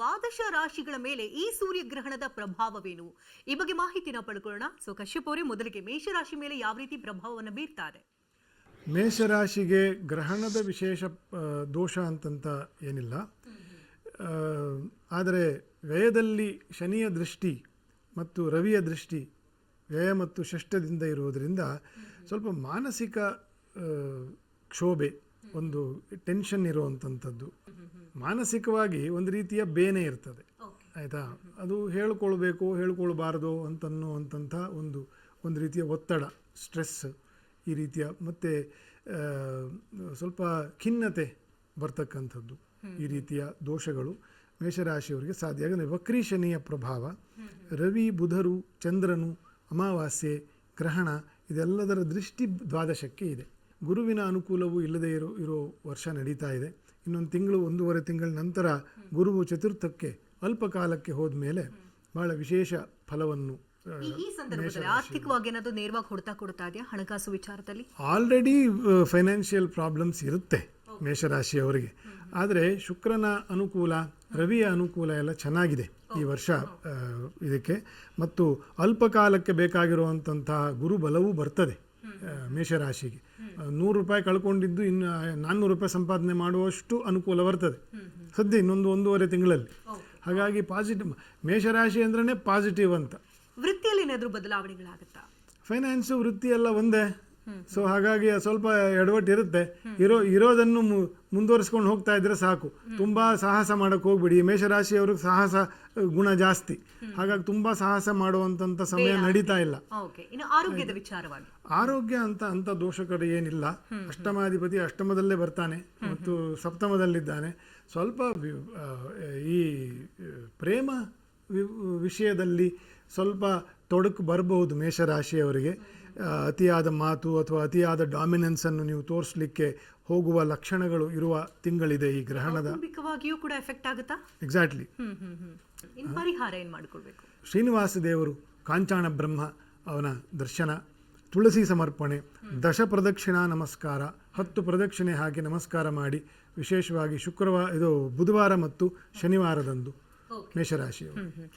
ದ್ವಾದಶ ರಾಶಿಗಳ ಮೇಲೆ ಈ ಸೂರ್ಯಗ್ರಹಣದ ಪ್ರಭಾವವೇನು? ಈ ಬಗ್ಗೆ ಮಾಹಿತಿನ ಪಡ್ಕೊಳ್ಳೋಣ. ಸೊ ಕಶ್ಯಪ್ ಅವರೇ, ಮೊದಲಿಗೆ ಮೇಷರಾಶಿ ಮೇಲೆ ಯಾವ ರೀತಿ ಪ್ರಭಾವವನ್ನು ಬೀರ್ತಾರೆ? ಮೇಷರಾಶಿಗೆ ಗ್ರಹಣದ ವಿಶೇಷ ದೋಷ ಅಂತಂತ ಏನಿಲ್ಲ. ಆದರೆ ವ್ಯಯದಲ್ಲಿ ಶನಿಯ ದೃಷ್ಟಿ ಮತ್ತು ರವಿಯ ದೃಷ್ಟಿ ವ್ಯಯ ಮತ್ತು ಷಷ್ಟದಿಂದ ಇರುವುದರಿಂದ ಸ್ವಲ್ಪ ಮಾನಸಿಕ ಕ್ಷೋಭೆ ಒಂದು ಟೆನ್ಷನ್ ಇರುವಂಥದ್ದು ಮಾನಸಿಕವಾಗಿ ಒಂದು ರೀತಿಯ ಬೇನೆ ಇರ್ತದೆ. ಆಯಿತಾ? ಅದು ಹೇಳ್ಕೊಳ್ಬೇಕು ಹೇಳ್ಕೊಳ್ಬಾರ್ದು ಅಂತನ್ನುವಂಥ ಒಂದು ಒಂದು ರೀತಿಯ ಒತ್ತಡ ಸ್ಟ್ರೆಸ್ ಈ ರೀತಿಯ ಮತ್ತು ಸ್ವಲ್ಪ ಖಿನ್ನತೆ ಬರ್ತಕ್ಕಂಥದ್ದು ಈ ರೀತಿಯ ದೋಷಗಳು. ಮೇಷರಾಶಿಯವರಿಗೆ ಸಾಧ್ಯ ಯಾಕಂದರೆ ವಕ್ರೀ ಶನಿಯ ಪ್ರಭಾವ ರವಿ ಬುಧರು ಚಂದ್ರನು ಅಮಾವಾಸ್ಯೆ ಗ್ರಹಣ ಇದೆಲ್ಲದರ ದೃಷ್ಟಿ ದ್ವಾದಶಕ್ಕೆ ಇದೆ. ಗುರುವಿನ ಅನುಕೂಲವೂ ಇಲ್ಲದೆ ಇರೋ ಇರೋ ವರ್ಷ ನಡೀತಾ ಇದೆ. ಇನ್ನೊಂದು ತಿಂಗಳು ಒಂದೂವರೆ ತಿಂಗಳ ನಂತರ ಗುರುವು ಚತುರ್ಥಕ್ಕೆ ಅಲ್ಪ ಕಾಲಕ್ಕೆ ಹೋದ ಮೇಲೆ ಬಹಳ ವಿಶೇಷ ಫಲವನ್ನು ಈ ಈ ಸಂದರ್ಭದಲ್ಲಿ ಆರ್ಥಿಕವಾಗಿ ಏನಾದರೂ ನೇರವಾಗಿ ಹೊಡ್ತಾ ಕೊಡ್ತಾ ಇದೆಯಾ ಹಣಕಾಸು ವಿಚಾರದಲ್ಲಿ? ಆಲ್ರೆಡಿ ಫೈನಾನ್ಷಿಯಲ್ ಪ್ರಾಬ್ಲಮ್ಸ್ ಇರುತ್ತೆ ಮೇಷರಾಶಿಯವರಿಗೆ. ಆದರೆ ಶುಕ್ರನ ಅನುಕೂಲ ರವಿಯ ಅನುಕೂಲ ಎಲ್ಲ ಚೆನ್ನಾಗಿದೆ ಈ ವರ್ಷ ಇದಕ್ಕೆ. ಮತ್ತು ಅಲ್ಪ ಕಾಲಕ್ಕೆ ಬೇಕಾಗಿರುವಂತಹ ಗುರುಬಲವೂ ಬರ್ತದೆ. ಮೇಷರಾಶಿಗೆ. ನೂರು ರೂಪಾಯಿ ಕಳ್ಕೊಂಡಿದ್ದು ಇನ್ನು ನಾನ್ನೂರು ರೂಪಾಯಿ ಸಂಪಾದನೆ ಮಾಡುವಷ್ಟು ಅನುಕೂಲ ಬರ್ತದೆ ಸದ್ಯ ಇನ್ನೊಂದು ಒಂದೂವರೆ ತಿಂಗಳಲ್ಲಿ. ಹಾಗಾಗಿ ಪಾಸಿಟಿವ್ ಮೇಷರಾಶಿ ಅಂದ್ರೆ ಪಾಸಿಟಿವ್ ಅಂತ. ವೃತ್ತಿಯಲ್ಲಿ ಏನಾದರೂ ಬದಲಾವಣೆಗಳಾಗುತ್ತಾ? ಫೈನಾನ್ಸು ವೃತ್ತಿ ಎಲ್ಲ ಒಂದೇ. ಸೊ ಹಾಗಾಗಿ ಸ್ವಲ್ಪ ಎಡವಟ್ಟು ಇರುತ್ತೆ. ಇರೋ ಇರೋದನ್ನು ಮುಂದುವರಿಸ್ಕೊಂಡು ಹೋಗ್ತಾ ಇದ್ರೆ ಸಾಕು. ತುಂಬಾ ಸಾಹಸ ಮಾಡಕ್ಕೆ ಹೋಗ್ಬಿಡಿ. ಮೇಷರಾಶಿಯವ್ರಿಗೆ ಸಾಹಸ ಗುಣ ಜಾಸ್ತಿ. ಹಾಗಾಗಿ ತುಂಬಾ ಸಾಹಸ ಮಾಡುವಂತ ಸಮಯ ನಡೀತಾ ಇಲ್ಲ. ಆರೋಗ್ಯದ ವಿಚಾರವಾಗಿ. ಆರೋಗ್ಯ ಅಂತ ಅಂತ ದೋಷಕರು ಏನಿಲ್ಲ. ಅಷ್ಟಮಾಧಿಪತಿ ಅಷ್ಟಮದಲ್ಲೇ ಬರ್ತಾನೆ ಮತ್ತು ಸಪ್ತಮದಲ್ಲಿದ್ದಾನೆ. ಸ್ವಲ್ಪ ಈ ಪ್ರೇಮ ವಿಷಯದಲ್ಲಿ ಸ್ವಲ್ಪ ತೊಡಕು ಬರಬಹುದು ಮೇಷರಾಶಿಯವರಿಗೆ. ಅತಿಯಾದ ಮಾತು ಅಥವಾ ಅತಿಯಾದ ಡಾಮಿನೆನ್ಸನ್ನು ನೀವು ತೋರಿಸ್ಲಿಕ್ಕೆ ಹೋಗುವ ಲಕ್ಷಣಗಳು ಇರುವ ತಿಂಗಳಿದೆ ಈ ಗ್ರಹಣದ. ಕೂಡ ಎಫೆಕ್ಟ್ ಆಗುತ್ತಾ? ಎಕ್ಸಾಕ್ಟ್ಲಿ ಪರಿಹಾರ ಏನ್ ಮಾಡ್ಕೊಳ್ಬೇಕು? ಶ್ರೀನಿವಾಸ ದೇವರು ಕಾಂಚಾಣ ಬ್ರಹ್ಮ ಅವನ ದರ್ಶನ ತುಳಸಿ ಸಮರ್ಪಣೆ ದಶ ಪ್ರದಕ್ಷಿಣಾ ನಮಸ್ಕಾರ ಹತ್ತು ಪ್ರದಕ್ಷಿಣೆ ಹಾಕಿ ನಮಸ್ಕಾರ ಮಾಡಿ ವಿಶೇಷವಾಗಿ ಶುಕ್ರವಾರ ಇದು ಬುಧವಾರ ಮತ್ತು ಶನಿವಾರದಂದು ಮೇಷರಾಶಿಯವರು.